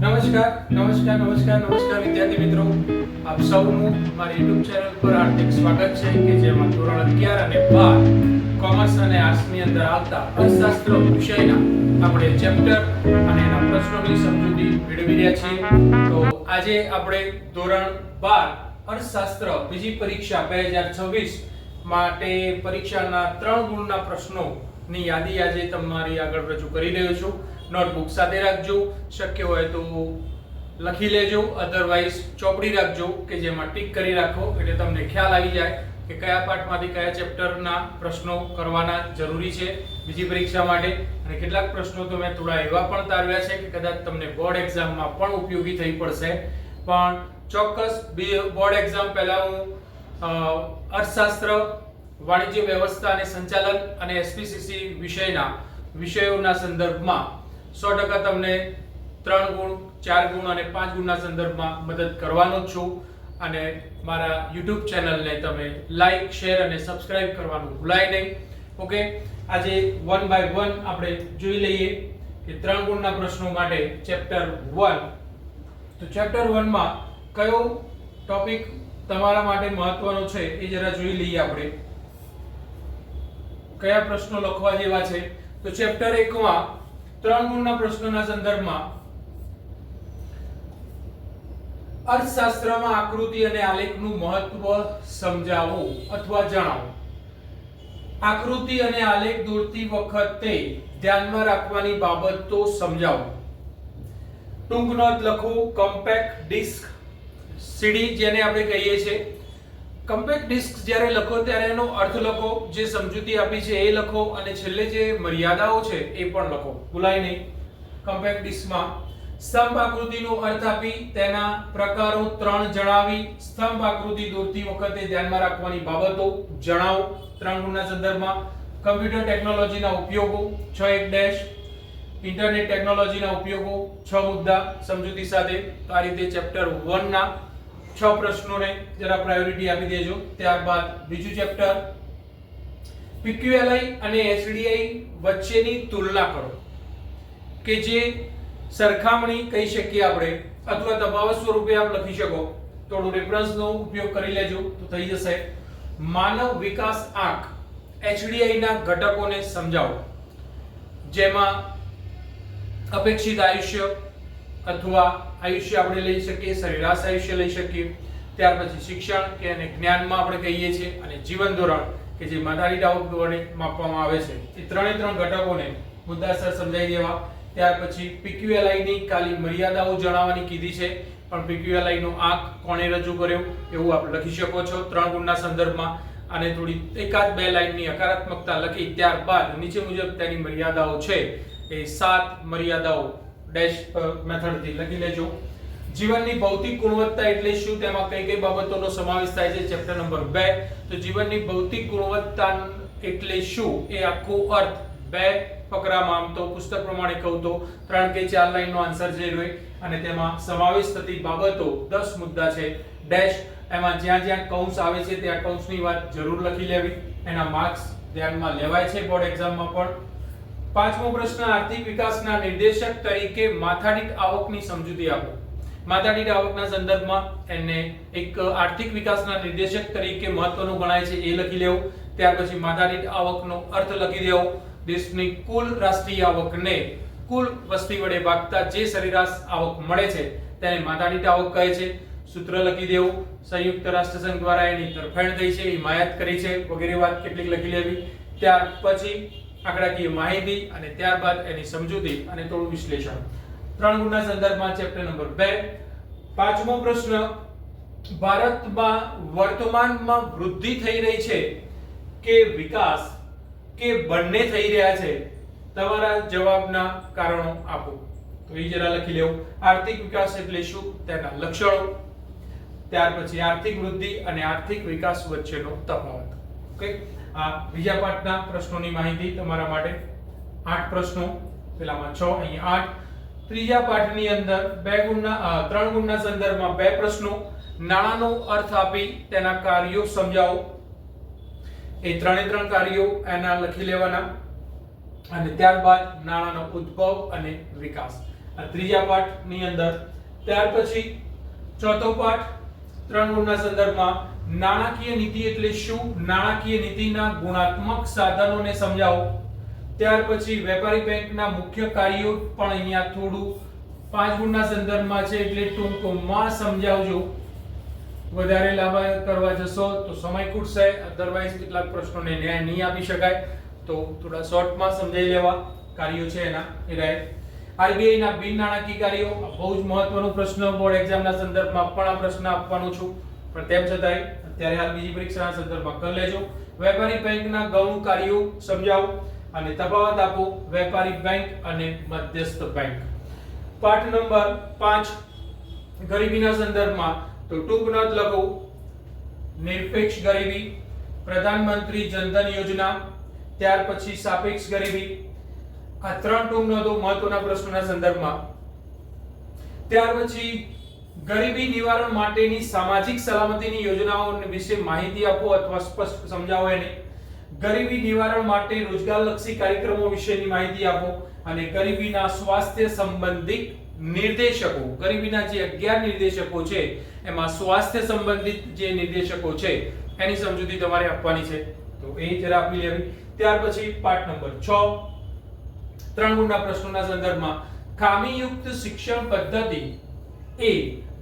નમસ્કાર નમસ્કાર નમસ્કાર નમસ્કાર વિદ્યાર્થી મિત્રો. આપ સૌનું મારી YouTube ચેનલ પર હાર્દિક સ્વાગત છે કે જેમાં ધોરણ 11 અને 12 કોમર્સ અને આર્ટ્સની અંદર આવતા અર્થશાસ્ત્ર વિષયના આપણે ચેપ્ટર અને એના પ્રશ્નોની સમજૂતી મેળવી રહ્યા છીએ. તો આજે આપણે ધોરણ 12 અર્થશાસ્ત્ર બીજી પરીક્ષા 2026 માટે પરીક્ષાના ત્રણ ગુણના પ્રશ્નોની યાદી આજે તમારી આગળ રજૂ કરી રહ્યો છું. નોટબુક સાથે રાખજો. શક્ય હોય તો લખી લેજો. અધરવાઇઝ ચોપડી રાખજો કે જેમાં ટીક કરી રાખો. એટલે તમને ખ્યાલ આવી જાય કે કયા પાઠમાંથી કયા ચેપ્ટરના પ્રશ્નો કરવાના જરૂરી છે બીજી પરીક્ષા માટે. અને કેટલાક પ્રશ્નો તો મેં થોડા એવા પણ તારવ્યા છે કે કદાચ તમને બોર્ડ એક્ઝામમાં પણ ઉપયોગી થઈ પડશે. પણ ચોક્કસ બોર્ડ એક્ઝામ પહેલાં હું અર્થશાસ્ત્ર, વાણિજ્ય વ્યવસ્થા અને સંચાલન અને એસપીસીસી વિષયના વિષયોના સંદર્ભમાં સો ટકા તમને ત્રણ ગુણ, ચાર ગુણ અને પાંચ ગુણના સંદર્ભમાં મદદ કરવાનો જ છું. અને મારા યુટ્યુબ ચેનલને તમે લાઈક શેર અને સબસ્ક્રાઇબ કરવાનું ભૂલાય નહીં. ઓકે? આજે વન બાય વન આપણે જોઈ લઈએ કે ત્રણ ગુણના પ્રશ્નો માટે ચેપ્ટર વન તો ચેપ્ટર વનમાં કયો ટોપિક તમારા માટે મહત્વનો છે એ જરા જોઈ લઈએ આપણે. કયા પ્રશ્નો લખવા જેવા છે? તો ચેપ્ટર એકમાં ત્રણ ગુણના પ્રશ્નોના સંદર્ભમાં અર્થશાસ્ત્રમાં આકૃતિ અને આલેખનું મહત્વ સમજાવો અથવા જણાવો. આકૃતિ અને આલેખ દોરતી વખતે ધ્યાનમાં રાખવાની બાબતો સમજાવો. ટૂંક નોંધ લખો, કોમ્પેક્ટ ડિસ્ક સીડી જેને આપણે કહીએ છીએ. કમ્પેક્ટ ડિસ્ક જ્યારે લખો ત્યારે એનો અર્થ લખો, જે સમજૂતી આપી છે એ લખો અને છેલ્લે જે મર્યાદાઓ છે એ પણ લખો. ભૂલાય નહીં. કમ્પેક્ટ ડિસ્કમાં સ્તંભ આકૃતિનો અર્થ આપી તેના પ્રકારો ત્રણ જણાવી, સ્તંભ આકૃતિ દોરતી વખતે ધ્યાનમાં રાખવાની બાબતો જણાવો. ત્રણ ગુણના સંદર્ભમાં કમ્પ્યુટર ટેકનોલોજીના ઉપયોગો, છ એક ડેશ. ઇન્ટરનેટ ટેકનોલોજીના ઉપયોગો, છ મુદ્દા સમજૂતી સાથે. તો આ રીતે ચેપ્ટર વનના છ પ્રશ્નોને જરા પ્રાયોરિટી આપી દેજો. ત્યારબાદ બીજું ચેપ્ટર પીક્યુએલઆઈ અને એસડીઆઈ વચ્ચેની તુલના કરો. કે જે સરખામણી કહી શકીએ આપણે, અથવા તફાવત સ્વરૂપે આપ લખી શકો. થોડું રેફરન્સનો ઉપયોગ કરી લેજો, તો થઈ જશે. માનવ વિકાસ આંક એચડીઆઈના ઘટકોને સમજાવો. જેમાં અપેક્ષિત આયુષ્ય અથવા આયુષ્ય આપણે લઈ શકીએ, સરેરાશ આયુષ્ય લઈ શકીએ. ત્યાર પછી શિક્ષણ, કે અને જ્ઞાનમાં આપણે કહીએ છીએ, અને જીવન ધોરણ, કે જે માથાદીઠ ડાઉટ વડે માપવામાં આવે છે. એ ત્રણે ત્રણ ઘટકોને મુદ્દાસર સમજાવી દેવા. ત્યાર પછી PQLI ની ખાલી મર્યાદાઓ જણાવવાની કીધી છે, પણ PQLI નો આંક કોણે રજૂ કર્યો એવું આપ લખી શકો છો ત્રણ ગુણના સંદર્ભમાં. અને થોડી એકાદ બે લાઈનની હકારાત્મકતા લખી ત્યારબાદ નીચે મુજબ તેની મર્યાદાઓ છે. એ સાત મર્યાદાઓ ડેશ મેથડથી લખી લેજો. જીવનની ભૌતિક ગુણવત્તા એટલે શું? તેમાં કઈ કઈ બાબતોનો સમાવેશ થાય છે? ચેપ્ટર નંબર 2 તો જીવનની ભૌતિક ગુણવત્તા એટલે શું? એ આખો અર્થ બે ફકરામાં આમ તો પુસ્તક પ્રમાણે કહું તો ત્રણ કે ચાર લાઈનનો આન્સર જે રહ્યો અને તેમાં સમાવેશ થતી બાબતો 10 મુદ્દા છે. ડેશ એમાં જ્યાં જ્યાં કૌંસ આવે છે, ત્યાં કૌંસની વાત જરૂર લખી લેવી. એના માર્ક્સ ધ્યાનમાં લેવાય છે બોર્ડ એક્ઝામમાં પણ. પાંચમો પ્રશ્ન, આર્થિક વિકાસના નિર્દેશક તરીકે માથાદીઠ આવકની સમજૂતી આપો. માથાદીઠ આવકના સંદર્ભમાં એને એક આર્થિક વિકાસના નિર્દેશક તરીકે મહત્વનું ગણાય છે એ લખી લેવું. ત્યાર પછી માથાદીઠ આવકનો અર્થ લખી દેવો. દેશની કુલ રાષ્ટ્રીય આવકને કુલ વસ્તી વડે ભાગતા જે સરેરાશ આવક મળે છે તેને માથાદીઠ આવક કહે છે. સૂત્ર લખી દેવું. સંયુક્ત રાષ્ટ્રસંઘ દ્વારા એની તરફેણ થઈ છે હિમાયત કરી છે વગેરે વાત કેટલીક લખી લેવી. ત્યાર પછી આંકડાકીય માહિતી અને ત્યારબાદ એની સમજૂતી અને થોડું વિશ્લેષણ. ત્રણ ગુણના સંદર્ભમાં ચેપ્ટર નંબર બે. પાંચમો પ્રશ્ન, ભારતમાં વર્તમાનમાં વૃદ્ધિ થઈ રહી છે કે વિકાસ કે બંને થઈ રહ્યા છે? તમારા જવાબના કારણો આપો. તો એ જરા લખી લેવું. આર્થિક વિકાસ એટલે શું? તેના લક્ષણો. ત્યાર પછી આર્થિક વૃદ્ધિ અને આર્થિક વિકાસ વચ્ચેનો તફાવત. ઓકે? આ બીજા પાઠના પ્રશ્નોની માહિતી તમારા માટે આઠ પ્રશ્નો. પેલામાં છ અહીંયા આઠ. ત્રીજા પાઠની અંદર બે ગુણના ત્રણ ગુણના સંદર્ભમાં બે પ્રશ્નો. નાણાંનો અર્થ આપી તેના કાર્યો સમજાવો. એ ત્રણે ત્રણ કાર્યો એના લખી લેવાના. અને ત્યારબાદ નાણાંનો ઉદ્ભવ અને વિકાસ. આ ત્રીજા પાઠની અંદર ત્યાર પછી ચોથો પાઠ, ત્રણ ગુણના સંદર્ભમાં નાણાકીય નીતિ એટલે શું? નાણાકીય નીતિના ગુણાત્મક સાધનોને સમજાવો. ત્યાર પછી વેપારી બેંકના મુખ્ય કાર્યો પણ અહીંયા થોડું પાંચ ગુણના સંદર્ભમાં છે એટલે ટૂંકમાં સમજાવજો. વધારે લાંબા કરવા જશો તો સમય ખૂટશે અધરવાઇઝ કેટલાક પ્રશ્નોને ન્યાય નહીં આપી શકાય. તો થોડા શોર્ટમાં સમજાઈ લેવા કાર્યો છે એના, એ રહે. આરબીઆઈ ના બિન નાણાકીય કાર્યો બહુ જ મહત્વનો પ્રશ્ન બોર્ડ એક્ઝામના સંદર્ભમાં પણ આ પ્રશ્ન આપવાનો છું. પણ તેમ છતાંય અત્યારે હાલ બીજી પરીક્ષાના સંદર્ભમાં કરી લેજો. વેપારી બેંકના ગૌણ કાર્યો સમજાવો અને તફાવત આપો વેપારી બેંક અને મધ્યસ્થ બેંક પાઠ નંબર 5 ગરીબીના સંદર્ભમાં તો ટૂંક નોંધ લખો. નિરપેક્ષ ગરીબી, પ્રધાનમંત્રી જનધન યોજના, ત્યાર પછી સાપેક્ષ ગરીબી. આ ત્રણ ટૂંક નોંધો મહત્વના પ્રશ્નોના સંદર્ભમાં. ત્યાર પછી ગરીબી નિવારણ માટેની સામાજિક સલામતીની યોજનાઓ વિશે માહિતી આપો અથવા સ્પષ્ટ સમજાવો એને. ગરીબી નિવારણ માટે રોજગારલક્ષી કાર્યક્રમો વિશેની માહિતી આપો અને ગરીબીના સ્વાસ્થ્ય સંબંધિત નિર્દેશકો, ગરીબીના જે 11 નિર્દેશકો છે, એમાં સ્વાસ્થ્ય સંબંધિત જે નિર્દેશકો છે, એની સમજૂતી તમારે આપવાની છે. તો એ જરા આપી લેવી. ત્યાર પછી પાઠ નંબર 6 ત્રણ ગુણના પ્રશ્નોના સંદર્ભમાં ખામીયુક્ત શિક્ષણ પદ્ધતિ એ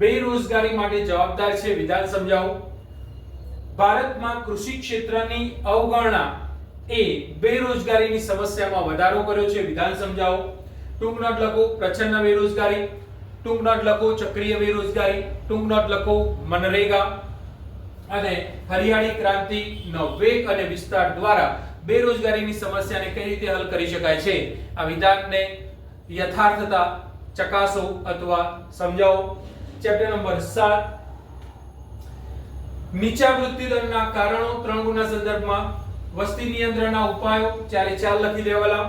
બેરોજગારી માટે જવાબદાર છે, વિધાન સમજાવો? ભારતમાં કૃષિ ક્ષેત્રની અવગણના એ બેરોજગારીની સમસ્યામાં વધારો કર્યો છે, વિધાન સમજાવો? ટૂંક નોટ લખો પ્રચ્છન્ન બેરોજગારી. ટૂંક નોટ લખો, ચક્રીય બેરોજગારી. ટૂંક નોટ લખો, મનરેગા. અને હરિયાળી ક્રાંતિનો વેગ અને વિસ્તાર દ્વારા બેરોજગારીની સમસ્યાને કઈ રીતે હલ કરી શકાય છે? આ વિધાનને યથાર્થતા ચકાસો અથવા સમજાવો. ચેપ્ટર નંબર 7 નીચા વૃદ્ધિ દરના કારણો ત્રણ ગુણના સંદર્ભમાં. વસ્તી નિયંત્રણના ઉપાયો ચારે ચાર લખી લેવાલા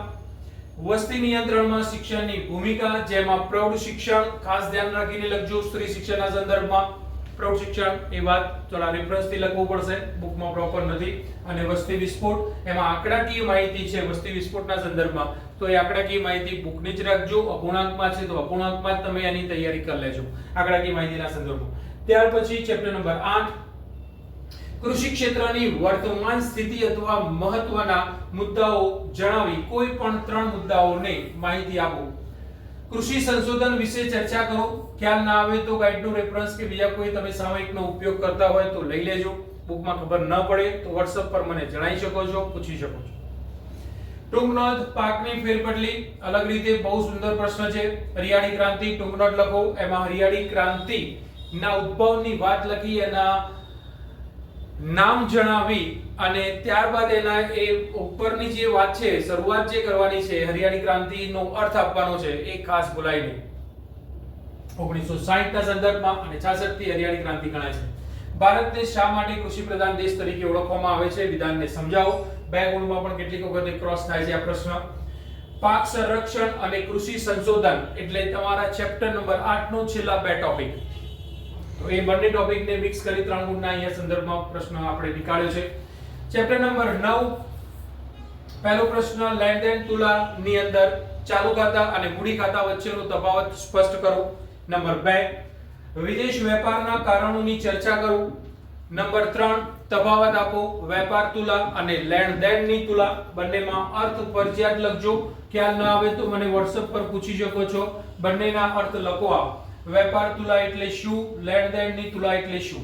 વસ્તી નિયંત્રણમાં શિક્ષણની ભૂમિકા, જેમાં પ્રૌઢ શિક્ષણ ખાસ ધ્યાન રાખીને લખજો. સ્ત્રી શિક્ષણના સંદર્ભમાં. પ્રૌઢ શિક્ષણ એ વાત થોડા રેફરન્સથી લખવું પડશે બુકમાં પ્રોપર નથી. અને વસ્તી વિસ્ફોટ, એમાં આંકડાકીય માહિતી છે, વસ્તી વિસ્ફોટના સંદર્ભમાં. તો એ આંકડાકીય માહિતી બુકની જ રાખજો, અપૂર્ણાંકમાં છે તો અપૂર્ણાંકમાં જ તમે એની તૈયારી કરી લેજો, આંકડાકીય માહિતીના સંદર્ભમાં. ત્યાર પછી ચેપ્ટર નંબર 8 કૃષિ ક્ષેત્રની વર્તમાન સ્થિતિ અથવા મહત્વના મુદ્દાઓ જણાવી કોઈ પણ ત્રણ મુદ્દાઓને માહિતી આપો. કૃષિ સંશોધન વિશે ચર્ચા કરો. ખ્યાલ ના આવે તો ગાઈડનો રેફરન્સ કે બીજા કોઈ તમે સામયિકનો ઉપયોગ કરતા હોય તો લઈ લેજો. બુકમાં ખબર ન પડે તો WhatsApp પર મને જણાવી શકો છો, પૂછી શકો છો. ટૂંક પાકની ફેરબદલી. અલગ રીતે બહુ સુંદર પ્રશ્ન છે. હરિયાળી ક્રાંતિ ટૂંક લખો. એમાં હરિયાળી ક્રાંતિ ના ઉદ્ભવની વાત લખી એના નામ જણાવી અને ત્યારબાદ એના એ ઉપરની જે વાત છે, શરૂઆત જે કરવાની છે, હરિયાળી ક્રાંતિનો અર્થ આપવાનો છે, એ ખાસ ભૂલાય નહીં. 1960 ના સંદર્ભમાં અને 66 થી હરિયાળી ક્રાંતિ ગણાય છે. ભારતને શા માટે કૃષિ પ્રધાન દેશ તરીકે ઓળખવામાં આવે છે, વિધાનને સમજાવો. બે ગુણમાં પણ કેટલીક વખત ક્રોસ થાય છે આ પ્રશ્ન. પાક સંરક્ષણ અને કૃષિ સંશોધન એટલે તમારા ચેપ્ટર નંબર 8 નો છેલ્લા બે ટોપિક તો એ બંને ટોપિકને મિક્સ કરી ત્રણ ગુણના અહીંયા સંદર્ભમાં પ્રશ્ન આપણે નીકાળ્યો છે. ચેપ્ટર નંબર 9 પહેલો પ્રશ્ન લેણદેણ તુલાની અંદર ચાલુ ખાતા અને મૂડી ખાતા વચ્ચેનો તફાવત સ્પષ્ટ કરો. નંબર 2 વિદેશ વેપારના કારણોની ચર્ચા કરો. નંબર 3 તફાવત આપો, વેપાર તુલા અને લેણદેણની તુલા બંનેમાં અર્થ ફરજિયાત લખજો. ખ્યાલ ન આવે તો મને WhatsApp પર પૂછી શકો છો. બંનેના અર્થ લખો આપ. વેપાર તુલા એટલે શું? લેણદેણની તુલા એટલે શું?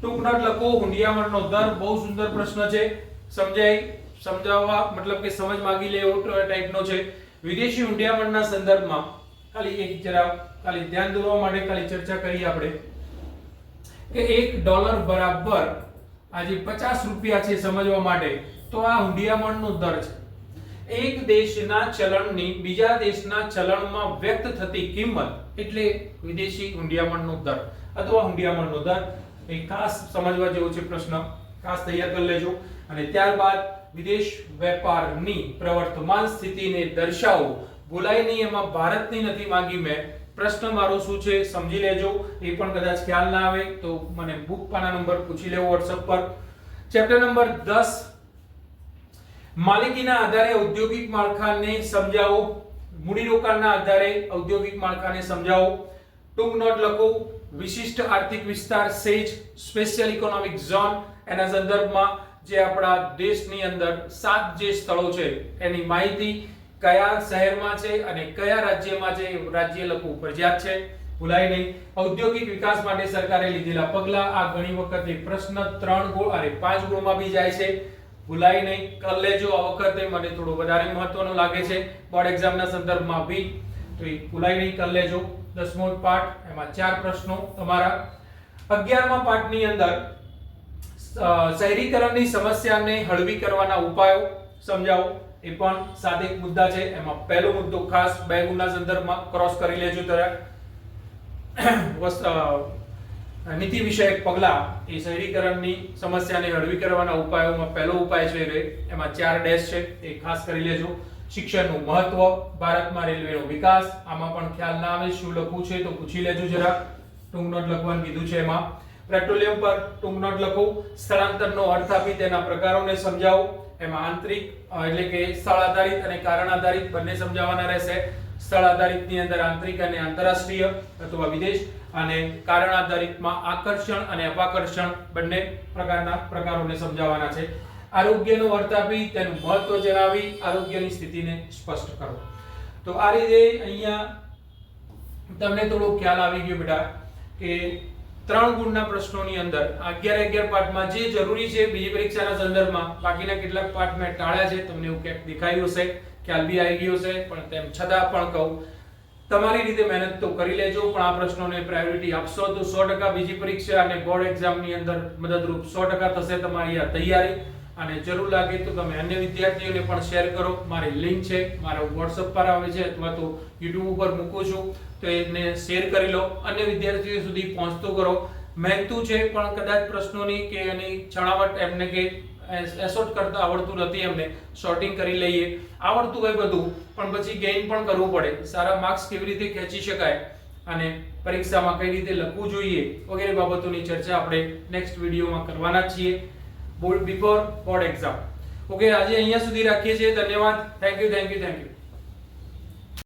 ટૂંક નોટ લખો હુંડિયામણનો દર બહુ સુંદર પ્રશ્ન છે. સમજાય? સમજાવવા મતલબ કે સમજ માંગી લે એવો ટાઈપનો છે. વિદેશી હુંડિયામણના સંદર્ભમાં, ખાલી એક જરા ખાલી ધ્યાન દોરવા માટે ખાલી ચર્ચા કરીએ આપણે, કે એક ડોલર બરાબર આજે પચાસ રૂપિયા છે સમજવા માટે, તો આ હુંડિયામણનો દર છે. એક દેશના ચલણની બીજા દેશના ચલણમાં વ્યક્ત થતી કિંમત એટલે વિદેશી હુંડિયામણનો દર અથવા હુંડિયામણનો દર. એ ખાસ સમજવા જેવો છે પ્રશ્ન. ખાસ તૈયાર કરી લેજો. અને ત્યારબાદ વિદેશ વેપારની પ્રવર્તમાન સ્થિતિને દર્શાવો. ભૂલાય નહીં, એમાં ભારતની નથી માંગી મેં. પ્રશ્ન મારો શું છે સમજી લેજો. એ પણ કદાચ ખ્યાલ ના આવે તો મને બુક પાના નંબર પૂછી લેવો વોટ્સઅપ પર. ચેપ્ટર નંબર 10 માલિકીના આધારે ઔદ્યોગિક માળખાને સમજાવો, મૂડીરોકાણના આધારે ઔદ્યોગિક માળખાને સમજાવો. ટૂંક નોટ લખો, વિશિષ્ટ આર્થિક વિસ્તાર, સેજ સ્પેશિયલ ઇકોનોમિક ઝોન એના સંદર્ભમાં જે આપણા દેશની અંદર સાત જે સ્થળો છે, એની માહિતી કયા શહેરમાં છે અને કયા રાજ્યમાં છે રાજ્ય લખવું ફરજિયાત છે. ભૂલાય નહીં. ઔદ્યોગિક વિકાસ માટે સરકારે લીધેલા પગલા આ ઘણી વખત પ્રશ્ન ત્રણ ગુણ અને પાંચ ગુણમાં બી જાય છે. ભૂલાય નહીં. કર લેજો. આ વખતે મને થોડું વધારે મહત્વનું લાગે છે. બોર્ડ એક્ઝામના સંદર્ભમાં બી તો એ ભૂલાય નહીં કર લેજો. દસમો પાઠ. એમાં ચાર પ્રશ્નો તમારા. અગિયારમા પાઠની અંદર શહેરીકરણની સમસ્યાને હળવી કરવાના ઉપાયો સમજાવો. એ પણ સાદિક મુદ્દા છે. એમાં પહેલો મુદ્દો ખાસ બે ગુણના સંદર્ભમાં ક્રોસ કરી લેજો અ, નીતિ વિષયક પગલા એ શહેરીકરણની સમસ્યાને હળવી કરવાના ઉપાયોમાં પહેલો ઉપાય છે એમાં ચાર ડેશ છે. એ ખાસ કરી લેજો. શિક્ષણનું મહત્વ, ભારતમાં રેલવેનો વિકાસ, આમાં પણ ખ્યાલ ના આવે શું લખવું છે તો પૂછી લેજો જરા. ટૂંક નોટ લખવાનું કીધું છે એમાં. પેટ્રોલિયમ પર ટૂંક નોટ લખો. સ્થળાંતરનો અર્થ આપી તેના પ્રકારોને સમજાવો. એમાં આંતરિક એટલે કે સ્થળ આધારિત અને કારણ આધારિત બંને સમજાવવાના રહેશે. સ્થળ આધારિતની અંદર આંતરિક અને આંતરરાષ્ટ્રીય, અથવા વિદેશ. અને કારણ આધારિતમાં આકર્ષણ અને અપાકર્ષણ બંને પ્રકારના પ્રકારોને સમજાવવાના છે. આરોગ્યનો અર્થ તેનું મહત્વ જણાવી આરોગ્યની સ્થિતિને સ્પષ્ટ કરો. તો આ રીતે અહીંયા તમને થોડો ખ્યાલ આવી ગયો બેટા કે ત્રણ ગુણના પ્રશ્નોની અંદર અગિયાર અગિયાર પાઠમાં જે જરૂરી છે બીજી પરીક્ષાના સંદર્ભમાં બાકીના કેટલાક પાઠ મેં ટાળ્યા છે. તમને એવું ક્યાંક દેખાયું હશે, ખ્યાલ બી આવી ગયો છે પણ તેમ છતાં પણ કહું તમારી રીતે મહેનત તો કરી લેજો, પણ આ પ્રશ્નોને પ્રાયોરિટી આપશો તો સો ટકા બીજી પરીક્ષા અને બોર્ડ એક્ઝામની અંદર મદદરૂપ સો ટકા થશે તમારી આ તૈયારી. અને જરૂર લાગે તો તમે અન્ય વિદ્યાર્થીઓને પણ શેર કરો. મારી લિંક છે, મારા વોટ્સઅપ પર આવે છે અથવા તો યુટ્યુબ ઉપર મૂકું છું. તો એને શેર કરી લો. અન્ય વિદ્યાર્થીઓ સુધી પહોંચતો કરો. મહેનતું છે, પણ કદાચ પ્રશ્નોની કે એની છણાવટ એમને કે એસોર્ટ કરતા આવડતું નથી એમને. શોર્ટિંગ કરી લઈએ. આવડતું હોય બધું, પણ પછી ગેઇન પણ કરવું પડે. સારા માર્ક્સ કેવી રીતે ખેંચી શકાય અને પરીક્ષામાં કઈ રીતે લખવું જોઈએ વગેરે બાબતોની ચર્ચા આપણે નેક્સ્ટ વિડીયોમાં કરવાના છીએ. Board before board exam okay આજે અહીંયા સુધી રાખીએ છીએ. ધન્યવાદ. Thank you thank you thank you